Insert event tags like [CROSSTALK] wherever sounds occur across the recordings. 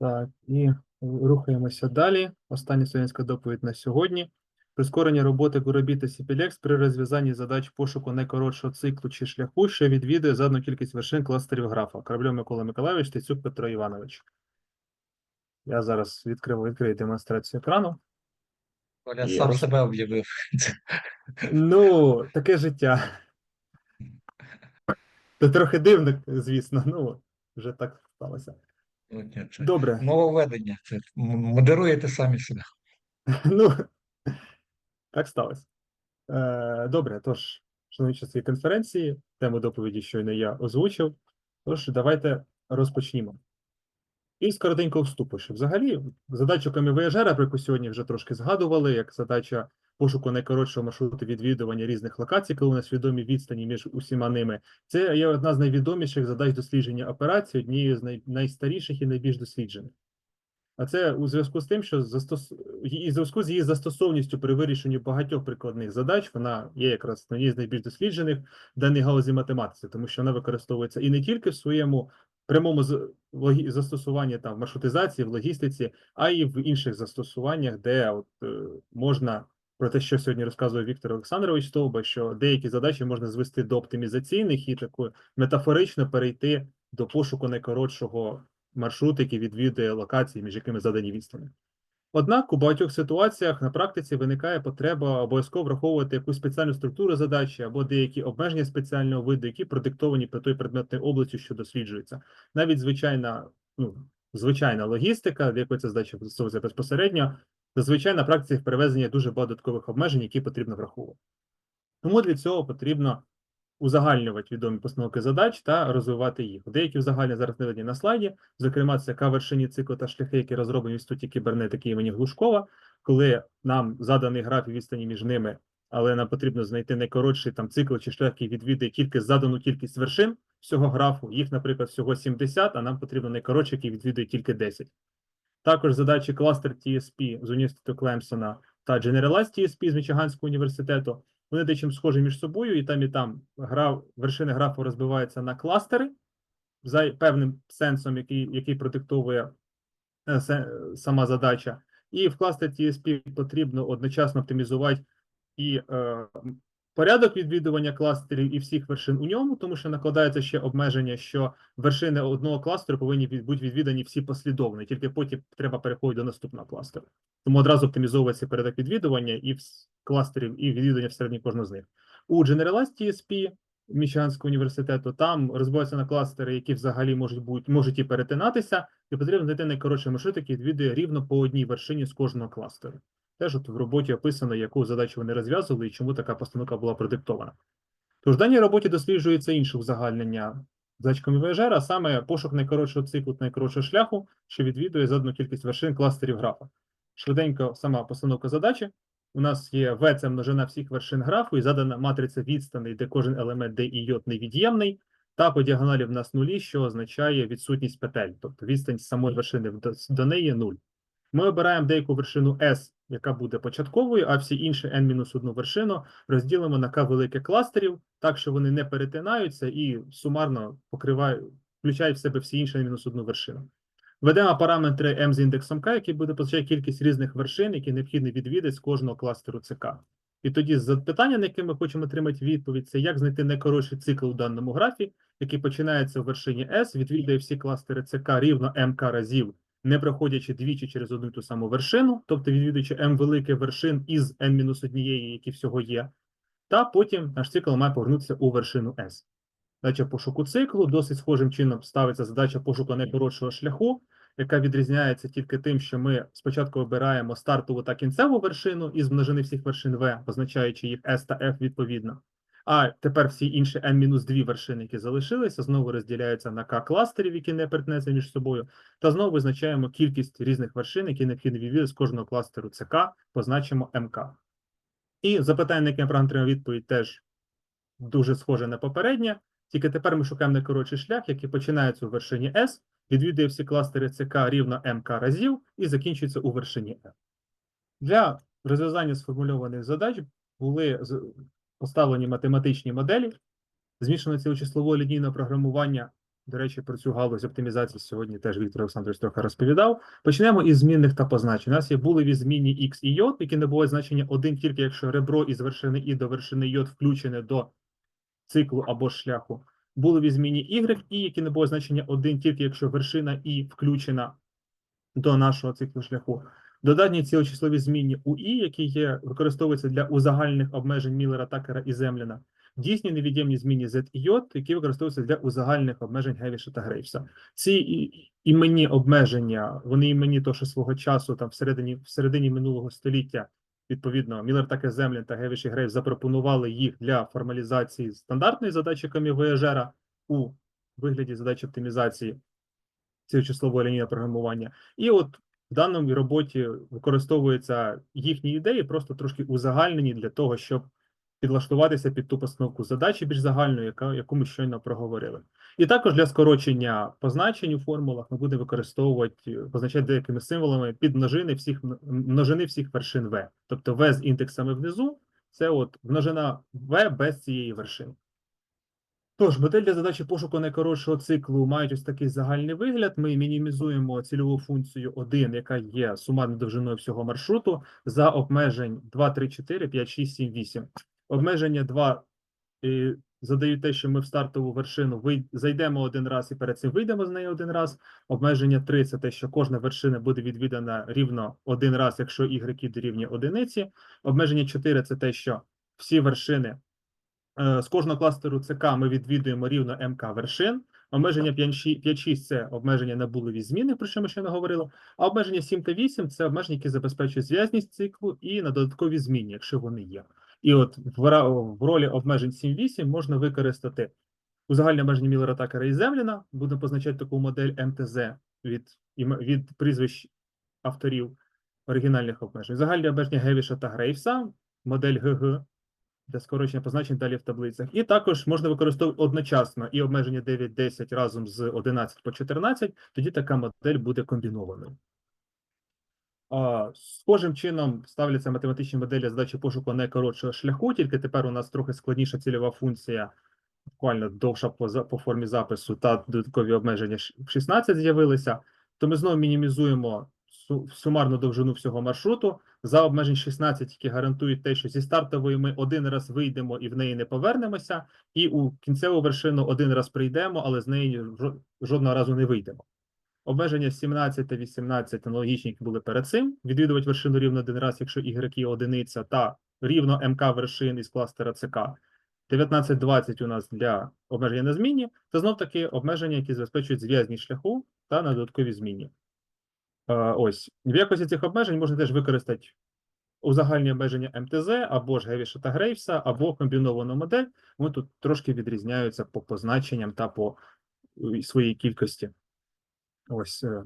Так, і рухаємося далі. Остання студентська доповідь на сьогодні. Прискорення роботи Гуробі та Сіпілекс при розв'язанні задач пошуку найкоротшого циклу чи шляху, що відвідує задану кількість вершин кластерів графа. Корабльов Микола Миколайович, Тицюк Петро Іванович. Я зараз відкрив, відкрию демонстрацію екрану. Коля Є, сам роз- себе об'явив. Ну, таке життя. Це трохи дивно, звісно, ну, вже так сталося. Добре. Нововведення. Це модеруєте самі себе. [LAUGHS] Ну, так сталося. Е, добре, тож, шановні часи конференції, тему доповіді щойно я озвучив. Тож, давайте розпочнімо. І з коротенького вступу, що взагалі задачу камівояжера, про яку сьогодні вже трошки згадували, як задача пошуку найкоротшого маршруту відвідування різних локацій, коли у нас відомі відстані між усіма ними. Це є одна з найвідоміших задач дослідження операцій, однією з най... найстаріших і найбільш досліджених. А це у зв'язку з тим, що застос... і зв'язку з її застосовністю при вирішенні багатьох прикладних задач, вона є якраз однією з найбільш досліджених в даній галузі математиці, тому що вона використовується і не тільки в своєму прямому застосуванні там в маршрутизації, в логістиці, а й в інших застосуваннях, де от, е, можна про те, що сьогодні розказував Віктор Олександрович Стовба, що деякі задачі можна звести до оптимізаційних і таку метафорично перейти до пошуку найкоротшого маршрут, який відвідує локації, між якими задані відстані. Однак у багатьох ситуаціях на практиці виникає потреба обов'язково враховувати якусь спеціальну структуру задачі або деякі обмеження спеціального виду, які продиктовані по той предметної області, що досліджується. Навіть звичайна, ну, звичайна логістика, до якої ця задача застосовується безпосередньо, зазвичай на практиці в перевезенні дуже багато додаткових обмежень, які потрібно враховувати. Тому для цього потрібно узагальнювати відомі постановки задач та розвивати їх. Деякі узагальнення зараз наведені на слайді, зокрема, це К вершині циклу та шляхи, які розроблені в інституті кібернетики імені Глушкова, коли нам заданий граф і відстані між ними, але нам потрібно знайти найкоротший там цикл чи шлях, який відвідує тільки задану кількість вершин всього графу. Їх, наприклад, всього 70, а нам потрібно найкоротший, який відвідує тільки 10. Також задачі кластер TSP з університету Клемсона та Generalized TSP з Мічиганського університету. Вони дечим схожі між собою, і там, і там гра, вершини графу розбиваються на кластери за певним сенсом, який, який продиктовує е, сама задача. І в кластер TSP потрібно одночасно оптимізувати і е, порядок відвідування кластерів і всіх вершин у ньому, тому що накладається ще обмеження, що вершини одного кластеру повинні бути відвідані всі послідовно, і тільки потім треба переходити до наступного кластеру. Тому одразу оптимізовується порядок відвідування і кластерів, і відвідування всередині кожного з них. У Generalized TSP Мічиганського університету там розбиваються на кластери, які взагалі можуть бути можуть і перетинатися, і потрібно знайти найкоротший маршрут, який відвідує рівно по одній вершині з кожного кластеру. Теж от в роботі описано, яку задачу вони розв'язували і чому така постановка була продиктована. Тож в даній роботі досліджується інше узагальнення зачками ВЖР, а саме пошук найкоротшого циклу, та найкоротшого шляху, що відвідує задану кількість вершин кластерів графа. Швиденько сама постановка задачі. У нас є В це множина всіх вершин графу і задана матриця відстаней, де кожен елемент D і йод невід'ємний, та по діагоналі в нас нулі, що означає відсутність петель, тобто відстань самої вершини до неї нуль. Ми обираємо деяку вершину S, яка буде початковою, а всі інші n-1 вершину розділимо на К великих кластерів, так що вони не перетинаються і сумарно покривають, включають в себе всі інші n-1 вершину. Введемо параметри m з індексом k, який буде позначати кількість різних вершин, які необхідно відвідати з кожного кластеру ЦК. І тоді запитання, на яке ми хочемо отримати відповідь, це як знайти найкоротший цикл у даному графі, який починається в вершині S, відвідує всі кластери ЦК рівно МК разів, не проходячи двічі через одну ту саму вершину, тобто відвідуючи М великих вершин із N-1, які всього є, та потім наш цикл має повернутися у вершину S. Задача пошуку циклу досить схожим чином ставиться задача пошуку найкоротшого шляху, яка відрізняється тільки тим, що ми спочатку обираємо стартову та кінцеву вершину із множини всіх вершин V, позначаючи їх S та F відповідно. А тепер всі інші n-2 вершини, які залишилися, знову розділяються на К кластерів, які не перетинаються між собою, та знову визначаємо кількість різних вершин, які необхідно відвідати з кожного кластеру ЦК, позначимо МК. І запитання, на яке я отримав відповідь, теж дуже схоже на попереднє, тільки тепер ми шукаємо найкоротший шлях, який починається у вершині S, відвідує всі кластери ЦК рівно МК разів і закінчується у вершині F. Для розв'язання сформульованих задач були поставлені математичні моделі змішаного цілочислового лінійного програмування До речі, про цю галузь оптимізації сьогодні теж Віктор Олександрович трохи розповідав. Почнемо із змінних та позначень. У нас є булеві змінні X і J, які набувають значення один тільки, якщо ребро із вершини І до вершини J включене до циклу або шляху. Булеві змінні Y, і які набувають значення один тільки, якщо вершина І включена до нашого циклу шляху. Додатні цілочислові змінні УІ, які є, використовуються для узагальних обмежень Міллера, Такера і Земліна. Дійсні невід'ємні змінні Z і J, які використовуються для узагальних обмежень Гевіша та Грейвса. Ці і- іменні обмеження, вони іменні то, що свого часу, там всередині, всередині минулого століття, відповідно, Міллер, Такер, Землін та Гевіш і Грейвс запропонували їх для формалізації стандартної задачі камівояжера у вигляді задачі оптимізації цілочислового лінійного програмування. І от в даному роботі використовуються їхні ідеї, просто трошки узагальнені для того, щоб підлаштуватися під ту постановку задачі більш загальної, яка, яку ми щойно проговорили. І також для скорочення позначень у формулах ми будемо використовувати, позначати деякими символами підмножини всіх множини всіх вершин В. Тобто В з індексами внизу це от множина В без цієї вершини. Тож, модель для задачі пошуку найкоротшого циклу мають ось такий загальний вигляд. Ми мінімізуємо цільову функцію 1, яка є сумарною довжиною всього маршруту, за обмежень 2, 3, 4, 5, 6, 7, 8. Обмеження 2 е, задають те, що ми в стартову вершину зайдемо один раз і перед цим вийдемо з неї один раз. Обмеження 3 – це те, що кожна вершина буде відвідана рівно один раз, якщо y дорівнює одиниці. Обмеження 4 – це те, що всі вершини З кожного кластеру ЦК ми відвідуємо рівно МК вершин. Обмеження 5-6 – це обмеження на булеві зміни, про що ми ще не говорили. А обмеження 7 та 8 – це обмеження, які забезпечують зв'язність циклу і на додаткові зміни, якщо вони є. І от в, в ролі обмежень 7-8 можна використати узагальне обмеження Міллера, Такера і Земліна. Будемо позначати таку модель МТЗ від, від прізвищ авторів оригінальних обмежень. Загальне обмеження Гевіша та Грейвса, модель ГГ, для скорочення позначень далі в таблицях. І також можна використовувати одночасно і обмеження 9-10 разом з 11 по 14, тоді така модель буде комбінованою. Схожим чином ставляться математичні моделі задачі пошуку найкоротшого шляху, тільки тепер у нас трохи складніша цільова функція, буквально довша по, по формі запису, та додаткові обмеження в 16 з'явилися. То ми знову мінімізуємо сумарну довжину всього маршруту, за обмежень 16, які гарантують те, що зі стартової ми один раз вийдемо і в неї не повернемося, і у кінцеву вершину один раз прийдемо, але з неї жодного разу не вийдемо. Обмеження 17 та 18 аналогічні, були перед цим. Відвідувати вершину рівно один раз, якщо є одиниця, та рівно МК вершин із кластера ЦК. 19-20 у нас для обмеження на зміні, та знов таки обмеження, які забезпечують зв'язність шляху та на додаткові зміні. Е, Ось в якості цих обмежень можна теж використати узагальні обмеження МТЗ або ж Гевіша та Грейвса, або комбіновану модель. Вони тут трошки відрізняються по позначенням та по е, своїй кількості. Ось. е.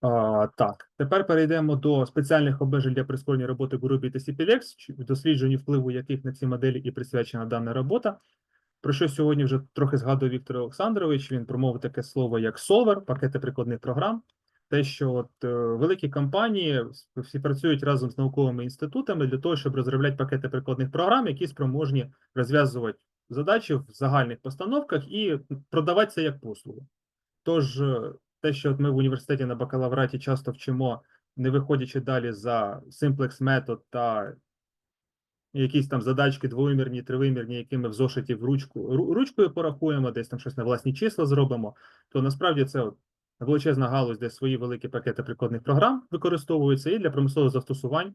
А, так, тепер перейдемо до спеціальних обмежень для прискорення роботи Гурубі та CPLX, дослідженню впливу яких на ці моделі і присвячена дана робота. Про що сьогодні вже трохи згадував Віктор Олександрович. Він промовив таке слово як solver, пакети прикладних програм. Те, що от, е, великі компанії всі працюють разом з науковими інститутами для того, щоб розробляти пакети прикладних програм, які спроможні розв'язувати задачі в загальних постановках і продавати це як послугу. Тож, е, те, що от ми в університеті на бакалавраті часто вчимо, не виходячи далі за simplex метод та якісь там задачки двовимірні, тривимірні, які ми в зошиті в ручку ручкою порахуємо, десь там щось на власні числа зробимо, то насправді це величезна галузь, де свої великі пакети прикладних програм використовуються, і для промислових застосувань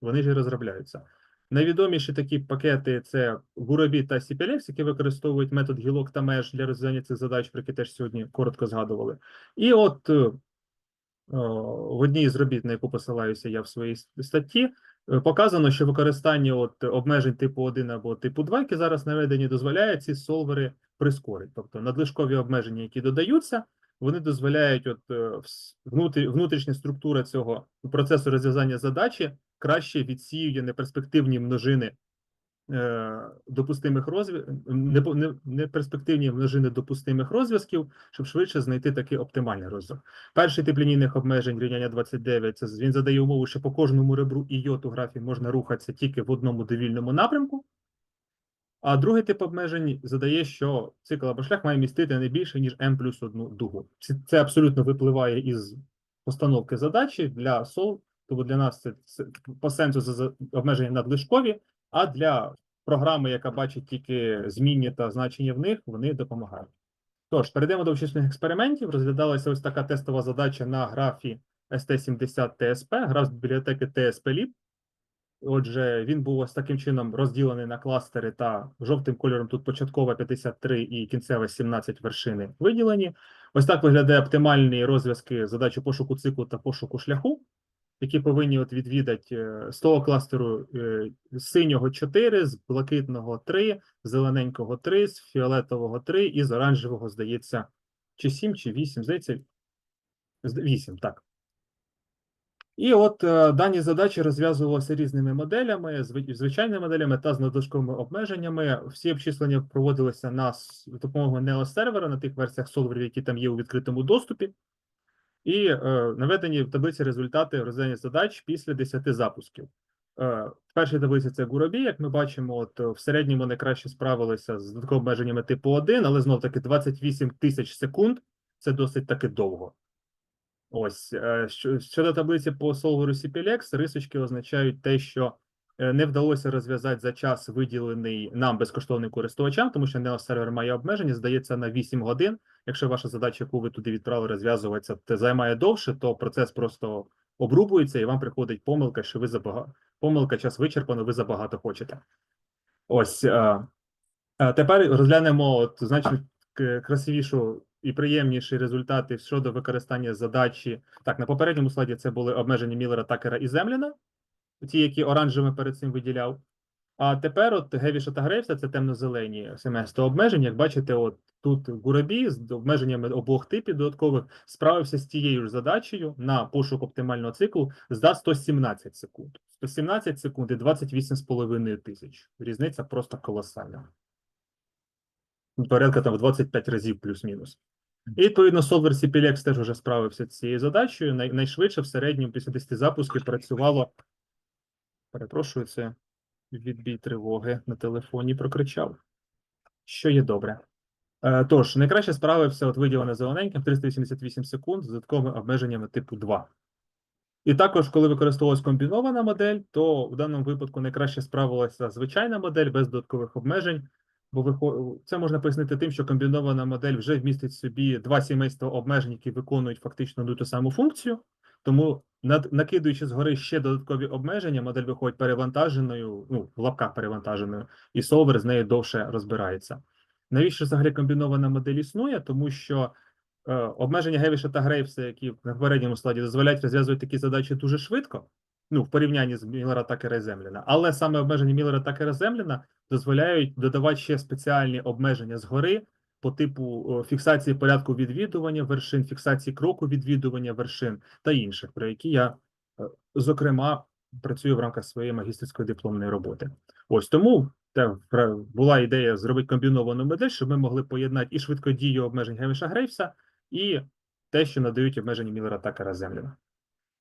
вони ж і розробляються. Найвідоміші такі пакети це Гурабі та CPLX, які використовують метод гілок та меж для розв'язання цих задач, про які теж сьогодні коротко згадували. І от е, о, в одній з робіт, на яку посилаюся я в своїй статті, е, показано, що використання от обмежень типу 1 або типу 2, які зараз наведені, дозволяє ці солвери прискорити. Тобто надлишкові обмеження, які додаються, вони дозволяють от е, внутрішня структура цього процесу розв'язання задачі краще відсіює неперспективні множини е, допустимих розв'язків, неперспективні множини допустимих розв'язків, щоб швидше знайти такий оптимальний розв'язок. Перший тип лінійних обмежень рівняння 29, це він задає умову, що по кожному ребру і йоту графі можна рухатися тільки в одному довільному напрямку. А другий тип обмежень задає, що цикл або шлях має містити не більше, ніж m плюс одну дугу. Це, абсолютно випливає із постановки задачі для SOL, тому для нас це, по сенсу обмеження надлишкові, а для програми, яка бачить тільки змінні та значення в них, вони допомагають. Тож, перейдемо до обчислених експериментів. Розглядалася ось така тестова задача на графі ST70 TSP, граф з бібліотеки TSP-Lib. Отже, він був ось таким чином розділений на кластери та жовтим кольором тут початкова 53 і кінцева 17 вершини виділені. Ось так виглядає оптимальні розв'язки задачі пошуку циклу та пошуку шляху, які повинні от відвідати е, з того кластеру е, синього 4, з блакитного 3, з зелененького 3, з фіолетового 3 і з оранжевого, здається, чи 7, чи 8, здається, 8, так. І от е, дані задачі розв'язувалися різними моделями, зви- звичайними моделями та з надлишковими обмеженнями. Всі обчислення проводилися на допомогою NeoServer на тих версіях солверів, які там є у відкритому доступі. І е, наведені в таблиці результати розв'язання задач після 10 запусків. Е, першій таблиці це Гурабі, як ми бачимо, от в середньому найкраще справилися з обмеженнями типу 1, але знов таки 28 тисяч секунд це досить таки довго. Ось е, щодо таблиці по солверу CPLX, рисочки означають те, що е, не вдалося розв'язати за час, виділений нам безкоштовним користувачам, тому що NeoServer має обмеження, здається, на 8 годин. Якщо ваша задача, яку ви туди відправили, розв'язується, займає довше, то процес просто обрубується, і вам приходить помилка, що ви забагато помилка, час вичерпано, ви забагато хочете. Ось е, тепер розглянемо от, значно красивішу і приємніші результати щодо використання задачі. Так, на попередньому слайді це були обмеження Міллера, Такера і Земліна, ті, які оранжевими перед цим виділяв. А тепер от Гевіша та Грейвса це темно-зелені семестри обмежень. Як бачите, от тут Гурабі з обмеженнями обох типів додаткових справився з тією ж задачею на пошук оптимального циклу за 117 секунд. 117 секунд і 28,5 тисяч. Різниця просто колосальна. Порядка там в 25 разів плюс-мінус. І відповідно Solver CPLX теж вже справився з цією задачею. Най- найшвидше в середньому після 10 запусків працювало. Перепрошую, це відбій тривоги на телефоні прокричав. Що є добре. Е, Тож, найкраще справився от виділене зелененьким 388 секунд з додатковими обмеженнями типу 2. І також, коли використовувалась комбінована модель, то в даному випадку найкраще справилася звичайна модель без додаткових обмежень, бо це можна пояснити тим, що комбінована модель вже вмістить в собі два сімейства обмежень, які виконують фактично одну ту саму функцію. Тому, над, накидуючи згори ще додаткові обмеження, модель виходить перевантаженою, ну, в лапках перевантаженою, і солвер з нею довше розбирається. Навіщо взагалі комбінована модель існує? Тому що е, обмеження Гевіша та Грейвса, які на попередньому слайді дозволяють розв'язувати такі задачі дуже швидко, ну, в порівнянні з Міллера Такера і Земліна. Але саме обмеження Міллера Такера і Земліна дозволяють додавати ще спеціальні обмеження згори по типу фіксації порядку відвідування вершин, фіксації кроку відвідування вершин та інших, про які я, е, зокрема, працюю в рамках своєї магістерської дипломної роботи. Ось тому вра- була ідея зробити комбіновану модель, щоб ми могли поєднати і швидкодію обмежень Гевіша Грейвса, і те, що надають обмеження Міллера Такера Земліна.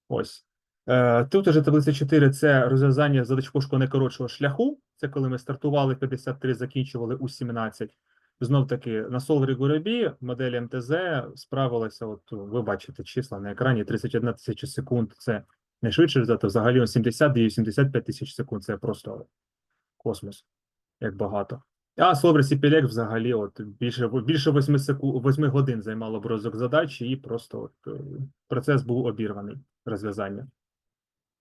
Ось. Е, тут уже таблиця 4 – це розв'язання задач пошуку найкоротшого шляху. Це коли ми стартували 53, закінчували у 17. Знов таки на солвері Гурабі модель МТЗ справилася. От ви бачите числа на екрані 31 тисяча секунд. Це найшвидше результат. Взагалі он 70 і 75 тисяч секунд. Це просто космос, як багато. А солвер CPLX взагалі от більше більше 8 секунд 8 годин займало б розвиток задачі, і просто от, е, процес був обірваний розв'язання.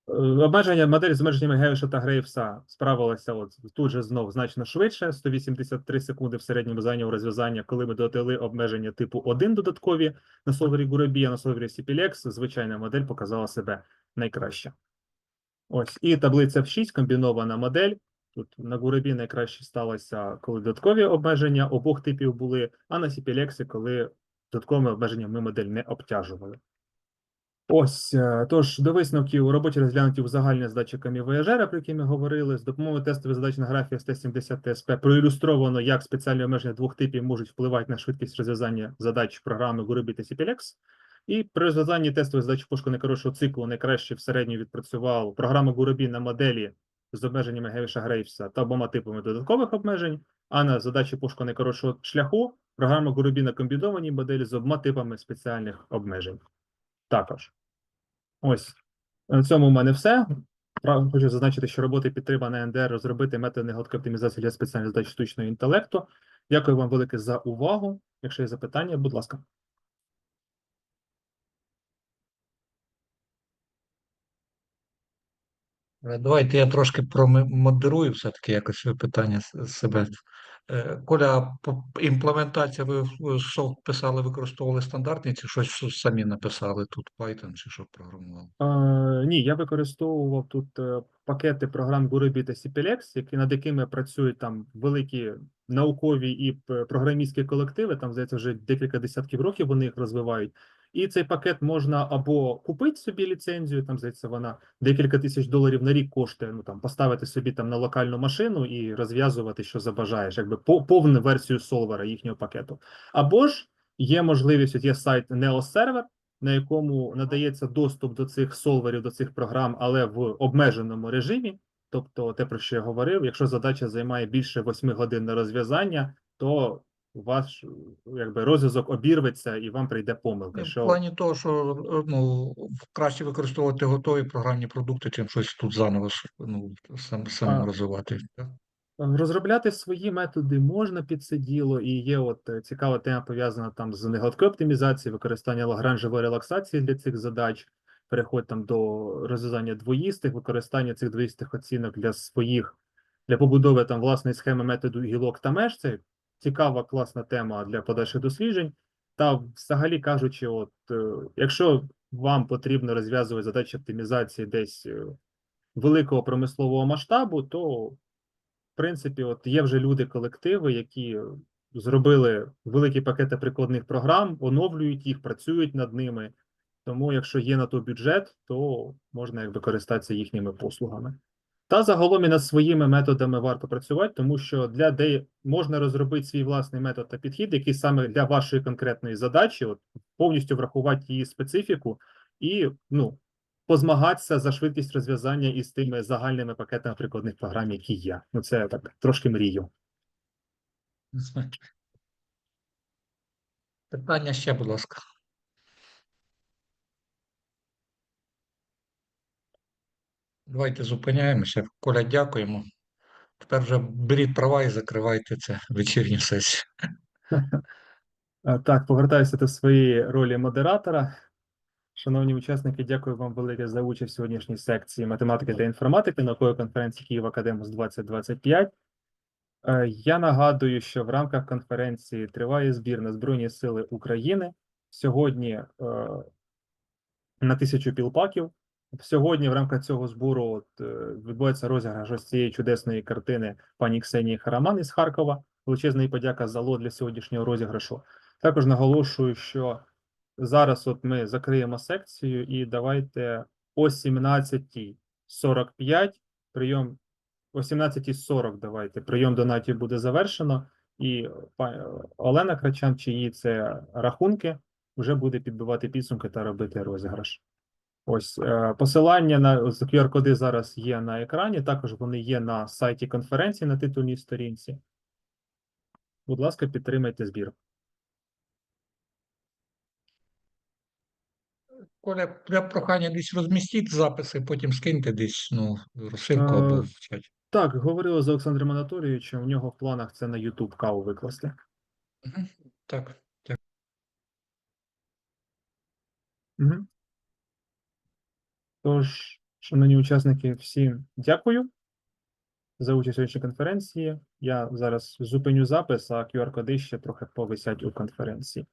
Обмеження модель з обмеженнями Гевіша та Грейвса справилася от тут же знов значно швидше. 183 секунди в середньому зайняв розв'язання, коли ми додали обмеження типу 1 додаткові на солвері Гурабі, а на солвері CPLX звичайна модель показала себе найкраще. Ось і таблиця в 6 комбінована модель. Тут на Гурабі найкраще сталося, коли додаткові обмеження обох типів були, а на CPLX, коли додатковими обмеженнями ми модель не обтяжували. Ось, е, тож до висновків у роботі розглянуті узагальнення з датчиками вояжера, про які ми говорили. З допомогою тестових задач на графі ST70 TSP проілюстровано, як спеціальні обмеження двох типів можуть впливати на швидкість розв'язання задач програми Гурабі та CPLX. І при розв'язанні тестових задач пошуку найкоротшого циклу найкраще в середньо відпрацював програма Гурабі на моделі з обмеженнями Гевіша Грейвса та обома типами додаткових обмежень, а на задачі пошуку найкоротшого шляху програма Гурубі на комбінованій моделі з обома типами спеціальних обмежень. Також. Ось. На цьому в мене все. Хочу зазначити, що роботи підтримана НДР розробити методи гладкої оптимізації для спеціальних задач штучного інтелекту. Дякую вам велике за увагу. Якщо є запитання, будь ласка. Давайте я трошки промодерую все-таки якось питання себе. Е, Коля, імплементація, ви софт писали, використовували стандартні, чи щось самі написали тут Python, чи що програмували? Е, ні, я використовував тут е, пакети програм Gurubi та CPLX, які над якими працюють там великі наукові і програмістські колективи. Там здається, вже декілька десятків років вони їх розвивають. І цей пакет можна або купити собі ліцензію, там здається, вона декілька тисяч доларів на рік коштує. Ну там поставити собі там на локальну машину і розв'язувати, що забажаєш, якби по- повну версію солвера їхнього пакету. Або ж є можливість, от є сайт NeoServer, на якому надається доступ до цих солверів, до цих програм, але в обмеженому режимі. Тобто, те, про що я говорив, якщо задача займає більше 8 годин на розв'язання, то ваш якби розв'язок обірветься і вам прийде помилка. Ні, В плані того, що е, ну, краще використовувати готові програмні продукти, чим щось тут заново ну, сам, самим розвивати. так? Розробляти свої методи можна під це діло, і є от е, цікава тема пов'язана там з негладкою оптимізацією, використання лагранжевої релаксації для цих задач, переход там до розв'язання двоїстих, використання цих двоїстих оцінок для своїх, для побудови там власної схеми методу гілок та меж. Це цікава, класна тема для подальших досліджень. Та взагалі кажучи, от е, якщо вам потрібно розв'язувати задачі оптимізації десь е, великого промислового масштабу, то в принципі, от є вже люди, колективи, які зробили великі пакети прикладних програм, оновлюють їх, працюють над ними. Тому, якщо є на то бюджет, то можна якби користатися їхніми послугами. Та загалом і над своїми методами варто працювати, тому що для де можна розробити свій власний метод та підхід, який саме для вашої конкретної задачі, от повністю врахувати її специфіку і ну, позмагатися за швидкість розв'язання із тими загальними пакетами прикладних програм, які є. Ну, це так трошки мрію. Питання ще, будь ласка. Давайте зупиняємося. Коля, дякуємо. Тепер вже беріть права і закривайте це вечірню сесію. [LAUGHS] Так, повертаюся до своєї ролі модератора. Шановні учасники, дякую вам велике за участь в сьогоднішній секції математики та інформатики наукової конференції Київ Академус 2025. Е, Я нагадую, що в рамках конференції триває збір на Збройні Сили України. Сьогодні е, на тисячу пілпаків. Сьогодні в рамках цього збору от, е, відбувається розіграш ось цієї чудесної картини пані Ксенії Хараман із Харкова. Величезна їй подяка за лот для сьогоднішнього розіграшу. Також наголошую, що зараз от ми закриємо секцію і давайте о 17.45 прийом о 17.40 давайте прийом донатів буде завершено, і па- Олена Крачан, чиї це рахунки, вже буде підбивати підсумки та робити розіграш. Ось е, посилання на QR-коди зараз є на екрані. Також вони є на сайті конференції на титульній сторінці. Будь ласка, підтримайте збір. Коля, прохання десь розмістіть записи, потім скиньте десь ну, розсилку Е, або в чаті. Так, говорили з Олександром Анатолійовичем, у нього в планах це на YouTube каву викласти. Так. Угу. Тож, шановні учасники, всім дякую за участь у сьогоднішній конференції. Я зараз зупиню запис, а QR-коди ще трохи повисять у конференції.